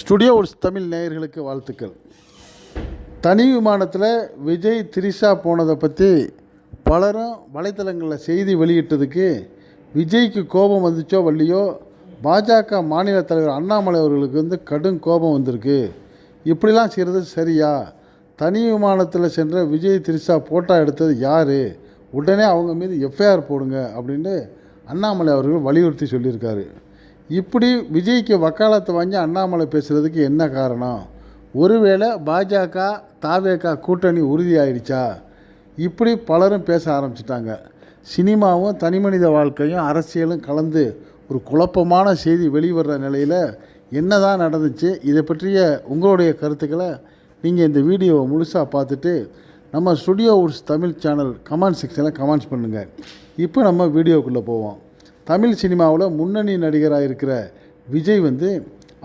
Studio ஒரு தமிழ் நேயர்களுக்கு வாழ்த்துக்கள். தனி விமானத்தில் விஜய் திரிஷா போனதை பற்றி பலரும் வலைத்தளங்களில் செய்தி வெளியிட்டதுக்கு விஜய்க்கு கோபம் வந்துச்சோ வள்ளியோ பாஜக மாநில தலைவர் அண்ணாமலை அவர்களுக்கு வந்து கடும் கோபம் வந்திருக்கு. இப்படிலாம் செய்கிறது சரியா? தனி விமானத்தில் சென்ற விஜய் திரிஷா போட்டோ எடுத்தது யார்? உடனே அவங்க மீது எஃப்ஐஆர் போடுங்க அப்படின்னு அண்ணாமலை அவர்கள் வலியுறுத்தி சொல்லியிருக்காரு. இப்படி விஜய்க்கு வக்காலத்தை வாங்கி அண்ணாமலை பேசுகிறதுக்கு என்ன காரணம்? ஒருவேளை பாஜக தாவேகா கூட்டணி உறுதியாயிடுச்சா? இப்படி பலரும் பேச ஆரம்பிச்சிட்டாங்க. சினிமாவும் தனிமனித வாழ்க்கையும் அரசியலும் கலந்து ஒரு குழப்பமான செய்தி வெளிவர்ற நிலையில் என்ன தான் நடந்துச்சு இதை பற்றிய உங்களுடைய கருத்துக்களை நீங்கள் இந்த வீடியோவை முழுசாக பார்த்துட்டு நம்ம studio woods Tamil channel comment செக்ஷனில் கமெண்ட்ஸ் பண்ணுங்கள் இப்போ நம்ம வீடியோக்குள்ளே போவோம். தமிழ் சினிமாவில் முன்னணி நடிகராக இருக்கிற விஜய் வந்து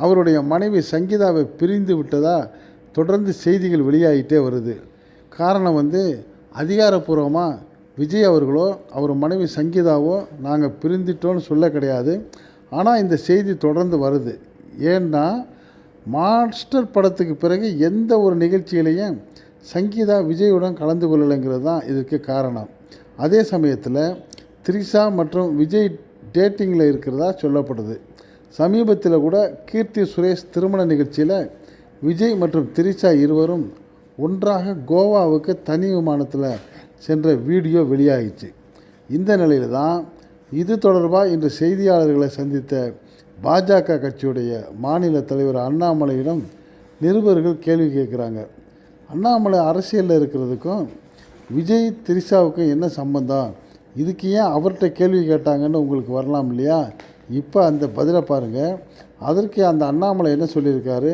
அவருடைய மனைவி சங்கீதாவை பிரிந்து விட்டதாக தொடர்ந்து செய்திகள் வெளியாகிட்டே வருது. காரணம் வந்து அதிகாரப்பூர்வமாக விஜய் அவர்களோ அவர் மனைவி சங்கீதாவோ நாங்கள் பிரிந்துட்டோன்னு சொல்ல கிடையாது. ஆனால் இந்த செய்தி தொடர்ந்து வருது. ஏன்னா மாஸ்டர் படத்துக்கு பிறகு எந்த ஒரு நிகழ்ச்சியிலையும் சங்கீதா விஜயுடன் கலந்து கொள்ளலைங்கிறது தான் இதுக்கு காரணம். அதே சமயத்தில் த்ரிஷா மற்றும் விஜய் டேட்டிங்கில் இருக்கிறதா சொல்லப்படுது. சமீபத்தில் கூட கீர்த்தி சுரேஷ் திருமண நிகழ்ச்சியில் விஜய் மற்றும் திரிஷா இருவரும் ஒன்றாக கோவாவுக்கு தனி விமானத்தில் சென்ற வீடியோ வெளியாகிச்சு இந்த நிலையில் தான் இது தொடர்பாக இன்று செய்தியாளர்களை சந்தித்த பாஜக கட்சியுடைய மாநில தலைவர் அண்ணாமலையிடம் நிருபர்கள் கேள்வி கேட்குறாங்க. அண்ணாமலை அரசியலில் இருக்கிறதுக்கும் விஜய் திரிஷாவுக்கும் என்ன சம்பந்தம்? இதுக்கு ஏன் அவர்கிட்ட கேள்வி கேட்டாங்கன்னு உங்களுக்கு வரலாம் இல்லையா? இப்போ அந்த பதிலை பாருங்கள் அதற்கு அந்த அண்ணாமலை என்ன சொல்லியிருக்காரு?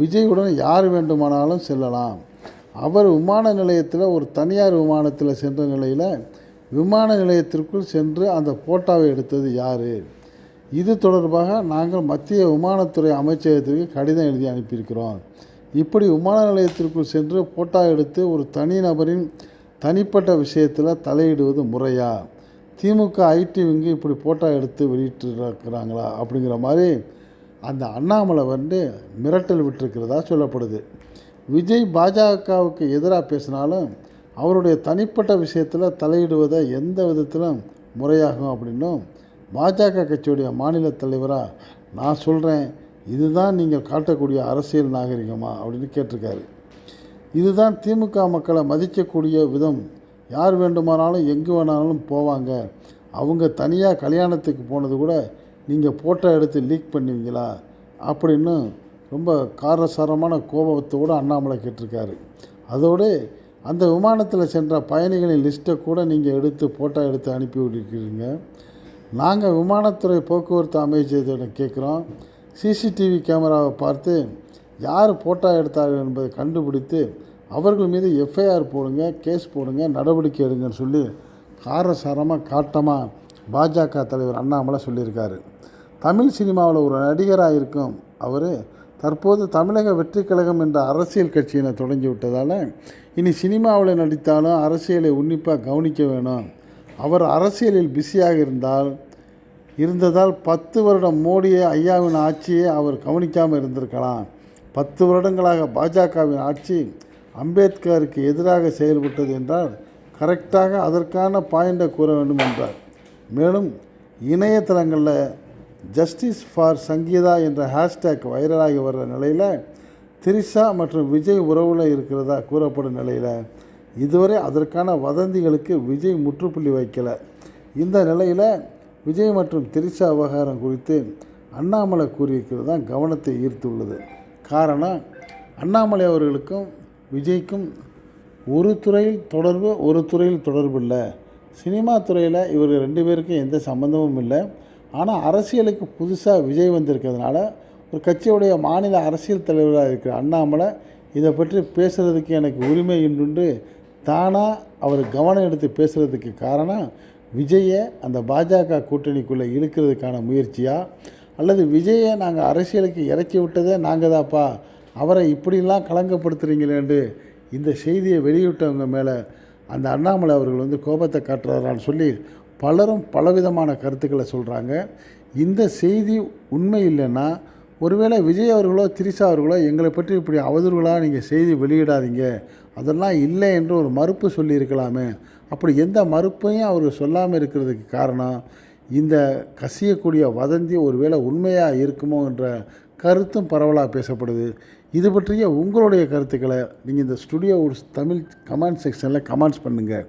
விஜயுடன் யார் வேண்டுமானாலும் செல்லலாம். அவர் விமான நிலையத்தில் ஒரு தனியார் விமானத்தில் சென்ற நிலையில் விமான நிலையத்திற்குள் சென்று அந்த போட்டோவை எடுத்தது யார்? இது தொடர்பாக நாங்கள் மத்திய விமானத்துறை அமைச்சகத்திற்கு கடிதம் எழுதி அனுப்பியிருக்கிறோம். இப்படி விமான நிலையத்திற்குள் சென்று போட்டோ எடுத்து ஒரு தனி நபரின் தனிப்பட்ட விஷயத்தில் தலையிடுவது முறையா? திமுக ஐடி விங்கு இப்படி போட்டோ எடுத்து வெளியிட்டிருக்கிறாங்களா? அப்படிங்கிற மாதிரி அந்த அண்ணாமலை வந்து மிரட்டல் விட்டுருக்கிறதா சொல்லப்படுது. விஜய் பாஜகவுக்கு எதிராக பேசினாலும் அவருடைய தனிப்பட்ட விஷயத்தில் தலையிடுவதை எந்த விதத்திலும் முறையாகும் அப்படின்னும் பாஜக கட்சியுடைய மாநில தலைவராக நான் சொல்கிறேன் இதுதான் நீங்கள் காட்டக்கூடிய அரசியல் நாகரிகமா? அப்படின்னு கேட்டிருக்காரு. இதுதான் திமுக மக்களை மதிக்கக்கூடிய விதம். யார் வேண்டுமானாலும் எங்கே வேணாலும் போவாங்க. அவங்க தனியாக கல்யாணத்துக்கு போனது கூட நீங்கள் ஃபோட்டோ எடுத்து லீக் பண்ணுவீங்களா? அப்படின்னு ரொம்ப காரசாரமான கோபத்தோடு அண்ணாமலை கேட்டிருக்காரு. அதோடு அந்த விமானத்தில் சென்ற பயணிகளின் லிஸ்ட்டை கூட நீங்கள் எடுத்து ஃபோட்டோ எடுத்து அனுப்பி விட்டுருக்கீங்க நாங்கள் விமானத்துறை போக்குவரத்து அமைச்சரிடம் கேட்குறோம். சிசிடிவி கேமராவை பார்த்து யார் ஃபோட்டோ எடுத்தார்கள் என்பதை கண்டுபிடித்து அவர்கள் மீது எஃப்ஐஆர் போடுங்க கேஸ் போடுங்க நடவடிக்கை எடுங்கன்னு சொல்லி காரசாரமாக காட்டமாக பாஜக தலைவர் அண்ணாமலை சொல்லியிருக்காரு. தமிழ் சினிமாவில் ஒரு நடிகராக இருக்கும் அவர் தற்போது தமிழக வெற்றி கழகம் என்ற அரசியல் கட்சியினை தொடங்கி விட்டதால் இனி சினிமாவில் நடித்தாலும் அரசியலை உன்னிப்பாக கவனிக்க வேணும். அவர் அரசியலில் பிஸியாக இருந்தால் இருந்ததால் பத்து வருடம் மோடியை ஐயாவின் ஆட்சியை அவர் கவனிக்காமல் இருந்திருக்கலாம். பத்து வருடங்களாக பாஜகவின் ஆட்சி அம்பேத்கருக்கு எதிராக செயல்பட்டது என்றால் கரெக்டாக அதற்கான பாயிண்டை கூற வேண்டும் என்றார். மேலும் இணையதளங்களில் ஜஸ்டிஸ் ஃபார் சங்கீதா என்ற ஹேஷ்டேக் வைரலாகி வர்ற நிலையில் திரிஷா மற்றும் விஜய் உறவில் இருக்கிறதா கூறப்படும் நிலையில் இதுவரை அதற்கான வதந்திகளுக்கு விஜய் முற்றுப்புள்ளி வைக்கலை. இந்த நிலையில் விஜய் மற்றும் திரிஷா விவகாரம் குறித்து அண்ணாமலை கூறியிருக்கிறது தான் கவனத்தை ஈர்த்துள்ளது. காரணம் அண்ணாமலை அவர்களுக்கும் விஜய்க்கும் ஒரு துறையில் தொடர்பு ஒரு துறையில் தொடர்பு இல்லை. சினிமா துறையில் இவர்கள் ரெண்டு பேருக்கும் எந்த சம்மந்தமும் இல்லை. ஆனால் அரசியலுக்கு புதுசாக விஜய் வந்திருக்கிறதுனால ஒரு கட்சியுடைய மாநில அரசியல் தலைவராக இருக்கிற அண்ணாமலை இதை பற்றி பேசுகிறதுக்கு எனக்கு உரிமை உண்டு தானாக அவர் கவனம் எடுத்து பேசுகிறதுக்கு காரணம் விஜயை அந்த பாஜக கூட்டணிக்குள்ளே இழுக்கிறதுக்கான முயற்சியாக அல்லது விஜயை நாங்கள் அரசியலுக்கு இறக்கி விட்டதே நாங்கள் தான்ப்பா. அவரை இப்படிலாம் களங்கப்படுத்துகிறீங்களேண்டு இந்த செய்தியை வெளியிட்டவங்க மேலே அந்த அண்ணாமலை அவர்கள் வந்து கோபத்தை காட்டுறாரான்னு சொல்லி பலரும் பலவிதமான கருத்துக்களை சொல்கிறாங்க இந்த செய்தி உண்மை இல்லைன்னா ஒருவேளை விஜய் அவர்களோ திரிஷா அவர்களோ எங்களை பற்றி இப்படி அவதூறுகளாக நீங்கள் செய்தி வெளியிடாதீங்க. அதெல்லாம் இல்லை என்று ஒரு மறுப்பு சொல்லியிருக்கலாமே. அப்படி எந்த மறுப்பையும் அவர் சொல்லாமல் இருக்கிறதுக்கு காரணம் இந்த கசியக்கூடிய வதந்தி ஒருவேளை உண்மையாக இருக்குமோ என்ற கருத்தும் பரவலாக பேசப்படுது. இது பற்றிய உங்களுடைய கருத்துக்களை நீங்கள் இந்த ஸ்டுடியோ தமிழ் கமெண்ட் செக்ஷனில் கமெண்ட்ஸ் பண்ணுங்கள்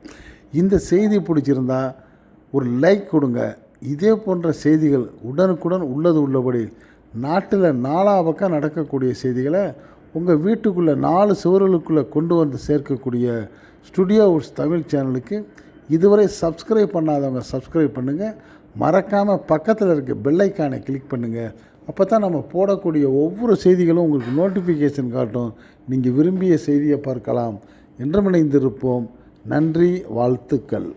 இந்த செய்தி பிடிச்சிருந்தா ஒரு லைக் கொடுங்க. இதே போன்ற செய்திகள் உடனுக்குடன் உள்ளது உள்ளபடி நாட்டில் நாலா பக்கம் நடக்கக்கூடிய செய்திகளை உங்கள் வீட்டுக்குள்ளே நாலு சுவர்களுக்குள்ளே கொண்டு வந்து சேர்க்கக்கூடிய ஸ்டுடியோ உட்ஸ் தமிழ் சேனலுக்கு இதுவரை சப்ஸ்கிரைப் பண்ணாதவங்க சப்ஸ்கிரைப் பண்ணுங்கள் மறக்காமல் பக்கத்தில் இருக்க பெல்லைக்கானை கிளிக் பண்ணுங்கள் அப்போ தான் நம்ம போடக்கூடிய ஒவ்வொரு செய்திகளும் உங்களுக்கு நோட்டிஃபிகேஷன் காட்டும். நீங்கள் விரும்பிய செய்தியை பார்க்கலாம். என்றுமடைந்திருப்போம் நன்றி வாழ்த்துக்கள்.